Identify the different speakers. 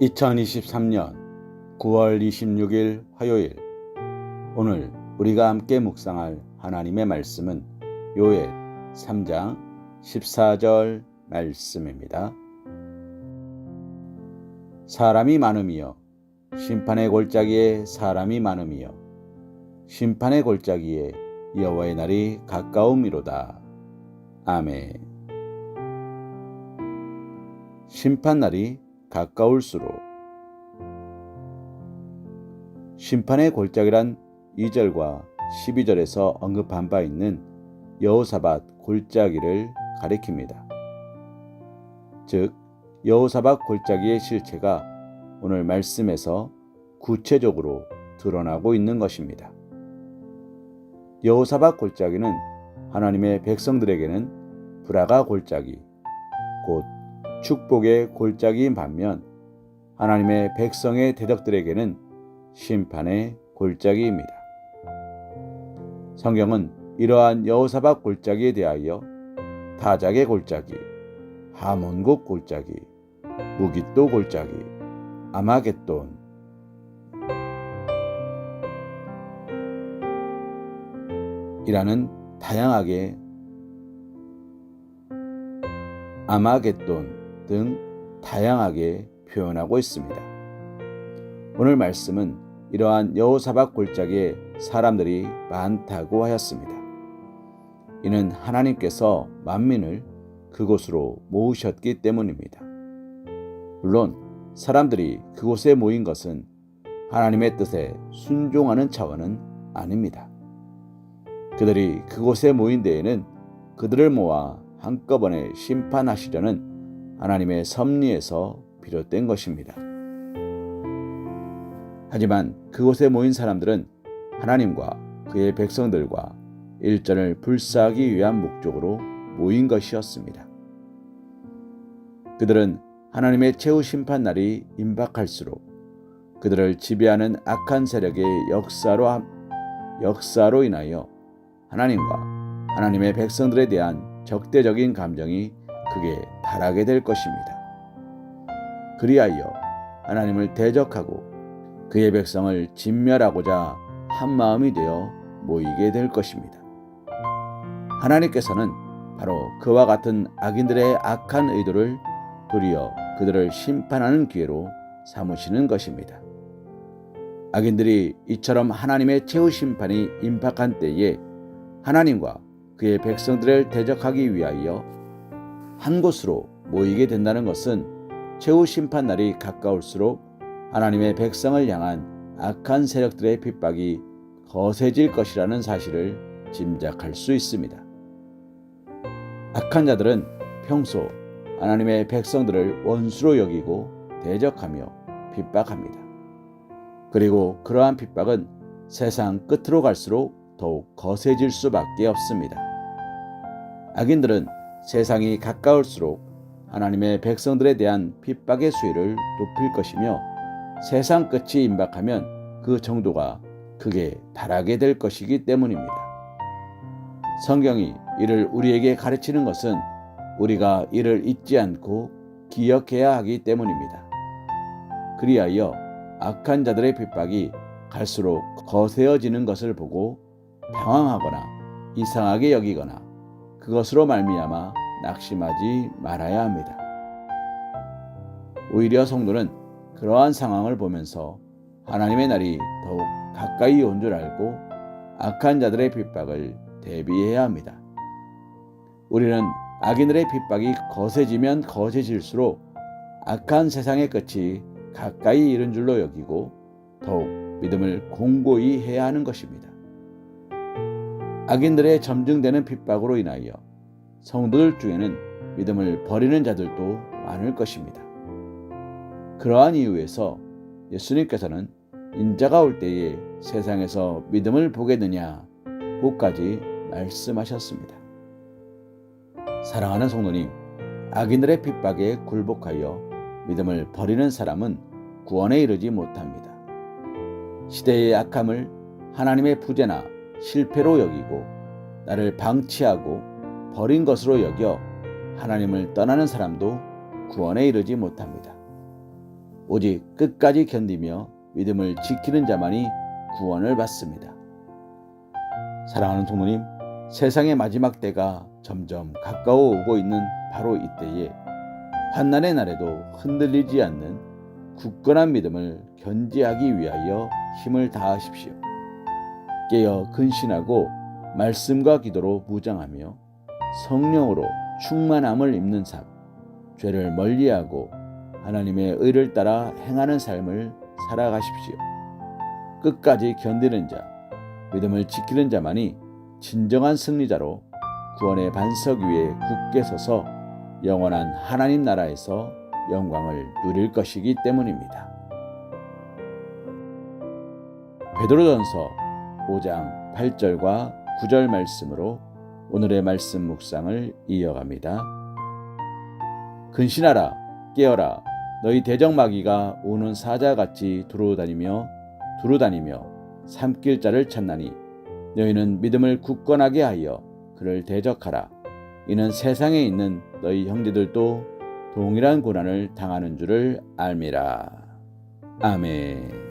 Speaker 1: 2023년 9월 26일 화요일 오늘 우리가 함께 묵상할 하나님의 말씀은 요엘 3장 14절 말씀입니다. 사람이 많음이여 심판의 골짜기에 사람이 많음이여 심판의 골짜기에 여호와의 날이 가까움이로다. 아멘. 심판 날이 가까울수록 심판의 골짜기란 2절과 12절에서 언급한 바 있는 여호사밧 골짜기를 가리킵니다. 즉 여호사밧 골짜기의 실체가 오늘 말씀에서 구체적으로 드러나고 있는 것입니다. 여호사밧 골짜기는 하나님의 백성들에게는 브라가 골짜기, 곧 축복의 골짜기인 반면 하나님의 백성의 대적들에게는 심판의 골짜기입니다. 성경은 이러한 여호사밧 골짜기에 대하여 타작의 골짜기, 하몬국 골짜기, 무기또 골짜기, 아마겟돈, 이라는 다양하게 아마겟돈 등 다양하게 표현하고 있습니다. 오늘 말씀은 이러한 여호사박 골짜기에 사람들이 많다고 하였습니다. 이는 하나님께서 만민을 그곳으로 모으셨기 때문입니다. 물론 사람들이 그곳에 모인 것은 하나님의 뜻에 순종하는 차원은 아닙니다. 그들이 그곳에 모인 데에는 그들을 모아 한꺼번에 심판하시려는 하나님의 섭리에서 비롯된 것입니다. 하지만 그곳에 모인 사람들은 하나님과 그의 백성들과 일전을 불사하기 위한 목적으로 모인 것이었습니다. 그들은 하나님의 최후 심판 날이 임박할수록 그들을 지배하는 악한 세력의 역사로 역사로 인하여 하나님과 하나님의 백성들에 대한 적대적인 감정이 크게 달하게 될 것입니다. 그리하여 하나님을 대적하고 그의 백성을 진멸하고자 한 마음이 되어 모이게 될 것입니다. 하나님께서는 바로 그와 같은 악인들의 악한 의도를 도리어 그들을 심판하는 기회로 삼으시는 것입니다. 악인들이 이처럼 하나님의 최후 심판이 임박한 때에 하나님과 그의 백성들을 대적하기 위하여 한 곳으로 모이게 된다는 것은 최후 심판 날이 가까울수록 하나님의 백성을 향한 악한 세력들의 핍박이 거세질 것이라는 사실을 짐작할 수 있습니다. 악한 자들은 평소 하나님의 백성들을 원수로 여기고 대적하며 핍박합니다. 그리고 그러한 핍박은 세상 끝으로 갈수록 더욱 거세질 수밖에 없습니다. 악인들은 세상이 가까울수록 하나님의 백성들에 대한 핍박의 수위를 높일 것이며 세상 끝이 임박하면 그 정도가 크게 달하게 될 것이기 때문입니다. 성경이 이를 우리에게 가르치는 것은 우리가 이를 잊지 않고 기억해야 하기 때문입니다. 그리하여 악한 자들의 핍박이 갈수록 거세어지는 것을 보고 당황하거나 이상하게 여기거나 그것으로 말미암아 낙심하지 말아야 합니다. 오히려 성도는 그러한 상황을 보면서 하나님의 날이 더욱 가까이 온 줄 알고 악한 자들의 핍박을 대비해야 합니다. 우리는 악인들의 핍박이 거세지면 거세질수록 악한 세상의 끝이 가까이 이른 줄로 여기고 더욱 믿음을 공고히 해야 하는 것입니다. 악인들의 점증되는 핍박으로 인하여 성도들 중에는 믿음을 버리는 자들도 많을 것입니다. 그러한 이유에서 예수님께서는 인자가 올 때에 세상에서 믿음을 보겠느냐 고까지 말씀하셨습니다. 사랑하는 성도님, 악인들의 핍박에 굴복하여 믿음을 버리는 사람은 구원에 이르지 못합니다. 시대의 악함을 하나님의 부재나 실패로 여기고 나를 방치하고 버린 것으로 여겨 하나님을 떠나는 사람도 구원에 이르지 못합니다. 오직 끝까지 견디며 믿음을 지키는 자만이 구원을 받습니다. 사랑하는 동무님, 세상의 마지막 때가 점점 가까워 오고 있는 바로 이때에 환난의 날에도 흔들리지 않는 굳건한 믿음을 견지하기 위하여 힘을 다하십시오. 깨어 근신하고 말씀과 기도로 무장하며 성령으로 충만함을 입는 삶, 죄를 멀리하고 하나님의 의를 따라 행하는 삶을 살아가십시오. 끝까지 견디는 자, 믿음을 지키는 자만이 진정한 승리자로 구원의 반석 위에 굳게 서서 영원한 하나님 나라에서 영광을 누릴 것이기 때문입니다. 베드로전서 5장 8절과 9절 말씀으로 오늘의 말씀 묵상을 이어갑니다. 근신하라 깨어라. 너희 대적마귀가 오는 사자같이 두루다니며 두루다니며 삼킬 자를 찾나니 너희는 믿음을 굳건하게 하여 그를 대적하라. 이는 세상에 있는 너희 형제들도 동일한 고난을 당하는 줄을 알미라. 아멘